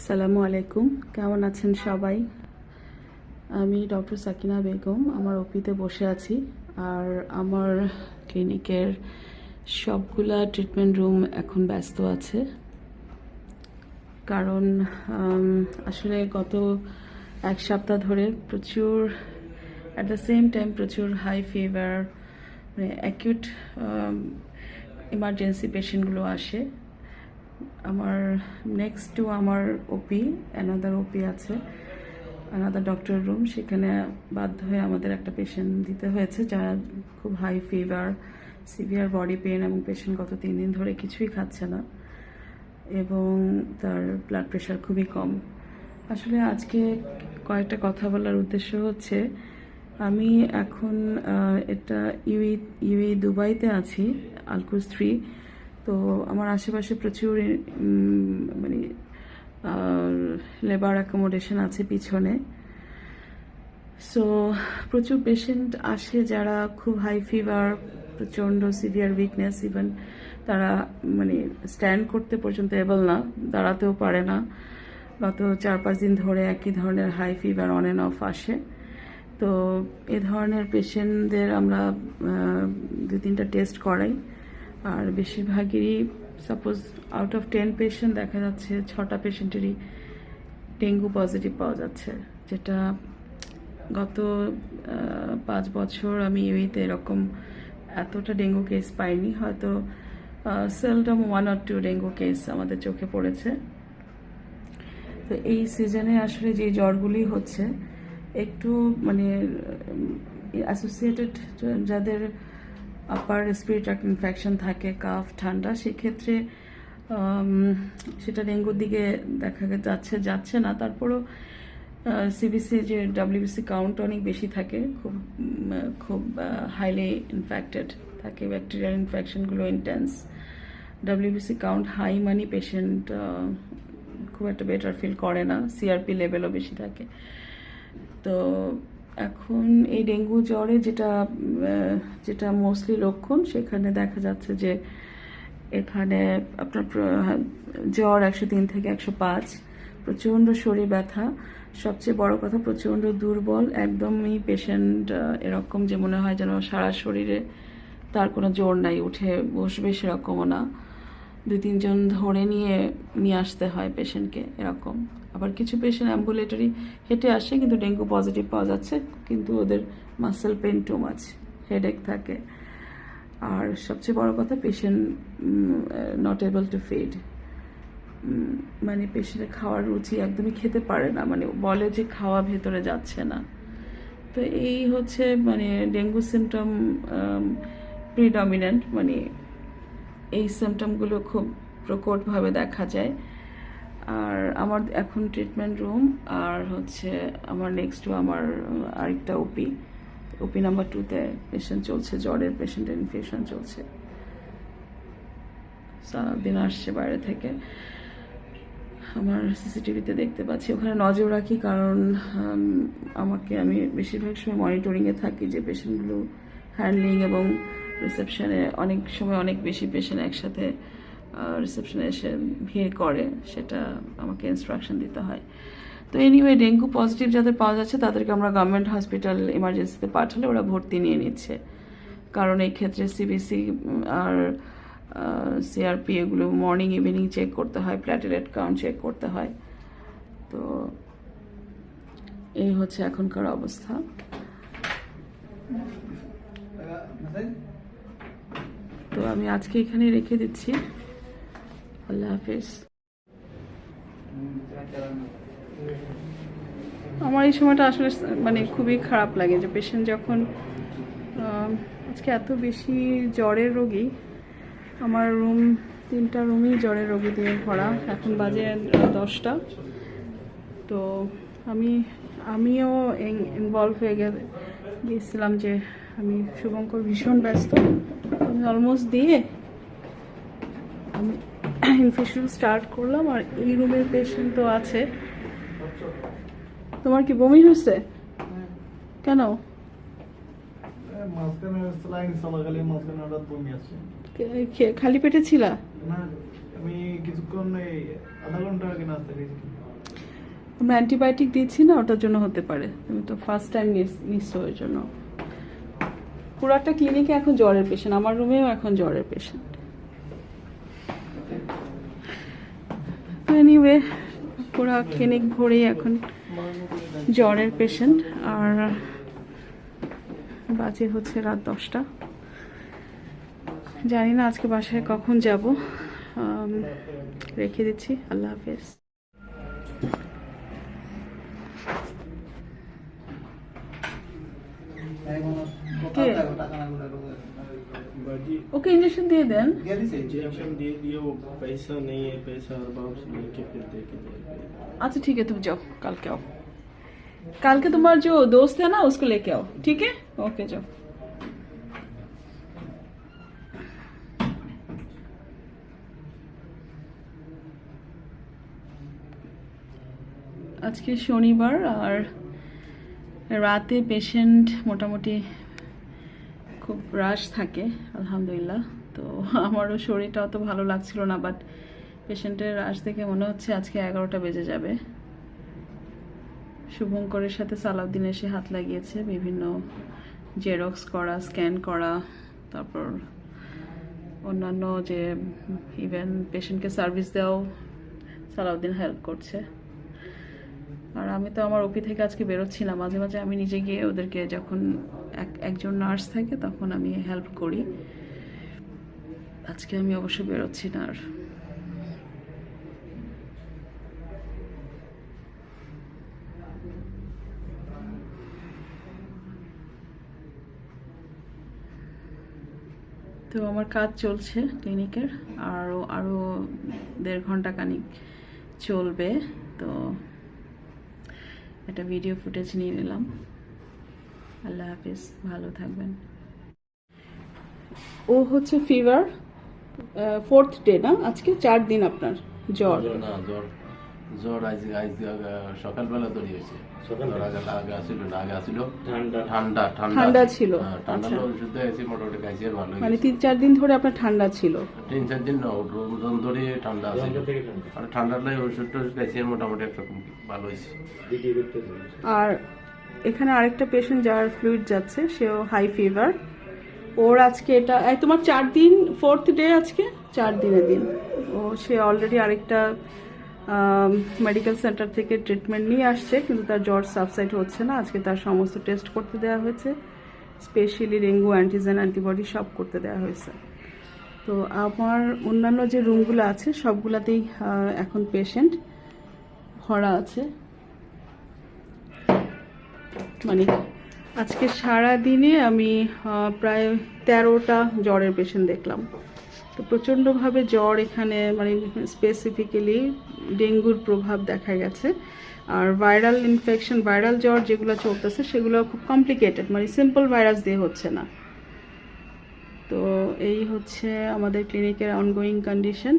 আসসালামু আলাইকুম। কেমন আছেন সবাই? আমি ডক্টর সাকিনা বেগম, আমার ওপিতে বসে আছি। আর আমার ক্লিনিকের সবগুলা ট্রিটমেন্ট রুম এখন ব্যস্ত আছে। কারণ আসলে গত এক সপ্তাহ ধরে প্রচুর অ্যাট দ্য সেম টাইম প্রচুর হাই ফিভার মানে অ্যাকিউট ইমার্জেন্সি পেশেন্টগুলো আসে। আমার নেক্সট টু আমার ওপি অ্যানাদার ওপি আছে অ্যানাদার ডক্টর রুম সেখানে বাধ্য হয়ে আমাদের একটা পেশেন্ট দিতে হয়েছে, যারা খুব high fever severe body pain এবং পেশেন্ট গত তিন দিন ধরে কিছুই খাচ্ছে না এবং তার ব্লাড প্রেশার খুবই কম। আসলে আজকে কয়েকটা কথা বলার উদ্দেশ্য হচ্ছে, আমি এখন এটা ইউই ইউই দুবাইতে আছি, আলকুস থ্রি তো আমার আশেপাশে প্রচুর মানে লেবার অ্যাকোমোডেশন আছে পিছনে। সো প্রচুর পেশেন্ট আসে যারা খুব হাই ফিভার প্রচণ্ড সিভিয়ার উইকনেস ইভেন তারা মানে স্ট্যান্ড করতে পর্যন্ত এবল না, দাঁড়াতেও পারে না গত চার পাঁচ দিন ধরে একই ধরনের high fever on and off আসে। তো এ ধরনের পেশেন্টদের আমরা দু তিনটা টেস্ট করাই। আর বেশিরভাগেরই suppose out of ten patient দেখা যাচ্ছে, ছটা পেশেন্টেরই ডেঙ্গু পজিটিভ পাওয়া যাচ্ছে। যেটা গত পাঁচ বছর আমি ইউইতে এরকম এতটা ডেঙ্গু কেস পাইনি। হয়তো সেলডম ওয়ান আর টু ডেঙ্গু কেস আমাদের চোখে পড়েছে। তো এই সিজনে আসলে যে জ্বরগুলি হচ্ছে, একটু মানে অ্যাসোসিয়েটেড যাদের আপার রেসপিরেটরি ইনফেকশন থাকে কাফ ঠান্ডা, সেক্ষেত্রে সেটা ডেঙ্গুর দিকে দেখা যাচ্ছে যাচ্ছে না। তারপরও সিবিসি যে ডাব্লিউবিসি কাউন্ট অনেক বেশি থাকে, খুব খুব হাইলি ইনফেক্টেড থাকে ব্যাকটেরিয়াল ইনফেকশনগুলো ইন্টেন্স ডাব্লিউবিসি কাউন্ট হাই মানি পেশেন্ট খুব একটা বেটার ফিল করে না সিআরপি লেভেলও বেশি থাকে। তো এখন এই ডেঙ্গু জ্বরে যেটা যেটা মোস্টলি লক্ষণ, সেখানে দেখা যাচ্ছে যে এখানে আপনার জ্বর একশো তিন থেকে একশো পাঁচ, প্রচণ্ড শরীর ব্যথা, সবচেয়ে বড় কথা প্রচণ্ড দুর্বল, একদমই পেশেন্ট এরকম যে মনে হয় যেন সারা শরীরে তার কোনো জোর নাই, উঠে বসবে সেরকমও না। দুই তিনজন ধরে নিয়ে নিয়ে আসতে হয় পেশেন্টকে এরকম। আবার কিছু পেশেন্ট অ্যাম্বুলেটরি হেঁটে আসে, কিন্তু ডেঙ্গু পজিটিভ পাওয়া যাচ্ছে, কিন্তু ওদের muscle pain too much headache থাকে। আর সবচেয়ে বড় কথা patient not able to feed মানে পেশেন্টের খাওয়ার রুচি একদমই খেতে পারে না মানে বলে যে খাওয়া ভেতরে যাচ্ছে না। তো এই হচ্ছে মানে ডেঙ্গু সিমটম প্রিডমিনেন্ট মানে সিমটমগুলো খুব প্রকটভাবে দেখা যায়। আর আমার এখন ট্রিটমেন্ট রুম আর হচ্ছে আমার নেক্সট টু আমার আরেকটা ওপি ওপি নাম্বার টুতে পেশেন্ট চলছে, জ্বরের পেশেন্টের ইনফেকশন চলছে। সারাদিন আসছে বাইরে থেকে। আমার সিসিটিভিতে দেখতে পাচ্ছি। ওখানে নজর রাখি কারণ আমাকে আমি বেশিরভাগ সময় মনিটরিংয়ে থাকি যে পেশেন্টগুলো হ্যান্ডলিং এবং রিসেপশনে অনেক সময় অনেক বেশি পেশেন্ট একসাথে রিসেপশনে এসে ভিড় করে, সেটা আমাকে ইনস্ট্রাকশন দিতে হয়। তো এনিওয়ে ডেঙ্গু পজিটিভ যাদের পাওয়া যাচ্ছে, তাদেরকে আমরা গভর্নমেন্ট হসপিটাল এমার্জেন্সিতে পাঠালে ওরা ভর্তি নিয়ে নিচ্ছে। কারণ এই ক্ষেত্রে সিবিসি আর সিআরপি এগুলো মর্নিং ইভিনিং চেক করতে হয় প্ল্যাটেলেট কাউন্ট চেক করতে হয়। তো এই হচ্ছে এখনকার অবস্থা। তো আমি আজকে এখানে রেখে দিচ্ছি। আল্লাহ হাফিজ। আমার এই সময়টা আসলে মানে খুবই খারাপ লাগে যে পেশেন্ট যখন আজকে এত বেশি জ্বরের রোগী, আমার রুম তিনটা রুমই জ্বরের রোগী দিয়ে ভরা। এখন বাজে দশটা। তো আমি, আমিও ইনভলভ হয়ে গে- গিয়েছিলাম যে আমি শুভঙ্কর ভীষণ ব্যস্ত। অলমোস্ট দিয়ে আমি ইনফেকশন স্টার্ট করলাম আর এই রুমের পেশেন্ট তো আছে। তোমার কি বমি হয়েছে? কেন? খালি পেটে ছিলা? না আমি কিছুক্ষণ আধা ঘণ্টা আগে নাস্তা খেয়েছি। আমরা অ্যান্টিবায়োটিক দিচ্ছি না ওটার জন্য হতে পারে। তুমি তো ফার্স্ট টাইম নিচ্ছ ওই জন্য। পুরাটা ক্লিনিকে এখন জ্বরের পেশেন্ট আমার রুমেও এখন জ্বরের পেশেন্ট এনিওয়ে পুরা ক্লিনিক ভরেই এখন জ্বরের পেশেন্ট আর বাজে হচ্ছে রাত দশটা। জানি না আজকে বাসায় কখন যাব রেখে দিচ্ছি, আল্লাহ হাফেজ। ওকে ইঞ্জেকশন দিয়ে দেন इंजेक्शन दे दिया वो पैसा नहीं है पैसा और बाप से लेके फिर दे के जाएगा अच्छा ठीक है तुम जाओ कल के आओ कल के तुम्हारा जो दोस्त है ना उसको लेके आओ ठीक है ओके जाओ আজকে শনিবার আর রাতে পেশেন্ট মোটামুটি খুব রাশ থাকে, আলহামদুলিল্লাহ। তো আমারও শরীরটা অত ভালো লাগছিল না বাট পেশেন্টের রাশ দেখে মনে হচ্ছে আজকে এগারোটা বেজে যাবে। শুভঙ্করের সাথে সালাউদ্দিন এসে হাত লাগিয়েছে, বিভিন্ন জেরক্স করা স্ক্যান করা, তারপর অন্যান্য যে ইভেন পেশেন্টকে সার্ভিস দেওয়াও সালাউদ্দিন হেল্প করছে। আর আমি তো আমার ওপি থেকে আজকে বেরোচ্ছি না, মাঝে মাঝে আমি নিজে গিয়ে ওদেরকে যখন একজন নার্স থাকে, তখন আমি হেল্প করি। আজকে আমি অবশ্য বেরোচ্ছি না আর। তো আমার কাজ চলছে ক্লিনিকের আরও আরও দেড় ঘণ্টা খানিক চলবে, তো একটা ভিডিও ফুটেজ নিয়ে নিলাম। আল্লাহ হাফিজ ভালো থাকবেন। ও হচ্ছে ফিভার ফোর্থ ডে না? আজকে চার দিন আপনার জ্বর। জ্বর না জ্বর জ্বর আজ আজ সকালবেলা তৈরি হয়েছে। আগে আগে আসিল না আগে আসিল। ঠান্ডা। ঠান্ডা ঠান্ডা ঠান্ডা ছিল, হ্যাঁ, ঠান্ডা আচ্ছা। ওষুধ খাইছি মোটামুটি খাইছি আর ভালো মানে তিন চার দিন ধরে আপনার ঠান্ডা ছিল। তিন চার দিন না ওজন ধরে ঠান্ডা ঠান্ডা আর ঠান্ডার লাগে ওষুধ টষুধ খাইছি মোটামুটি একরকম ভালো হয়েছে। আর এখানে আরেকটা পেশেন্ট যার ফ্লুইড যাচ্ছে, সেও হাই ফিভার ওর আজকে এটা তোমার চার দিন ফোর্থ ডে আজকে? চার দিনের দিন। ও, সে অলরেডি আরেকটা মেডিকেল সেন্টার থেকে ট্রিটমেন্ট নিয়ে আসছে, কিন্তু তার জ্বর সাবসাইড হচ্ছে না। আজকে তার সমস্ত টেস্ট করতে দেওয়া হয়েছে। স্পেশালি ডেঙ্গু অ্যান্টিজেন অ্যান্টিবডি সব করতে দেওয়া হয়েছে। তো আমার অন্যান্য যে রুমগুলো আছে, সবগুলাতেই এখন পেশেন্ট ভরা আছে। মানে আজকে সারা দিনে আমি প্রায় তেরোটা জ্বরের পেশেন্ট দেখলাম। তো প্রচণ্ডভাবে জ্বর এখানে মানে স্পেসিফিক্যালি ডেঙ্গুর প্রভাব দেখা গেছে। আর ভাইরাল ইনফেকশন ভাইরাল জ্বর যেগুলো চলতেছে সেগুলো খুব কমপ্লিকেটেড মানে সিম্পল ভাইরাস দিয়ে হচ্ছে না। তো এই হচ্ছে আমাদের ক্লিনিকের অনগোয়িং কন্ডিশন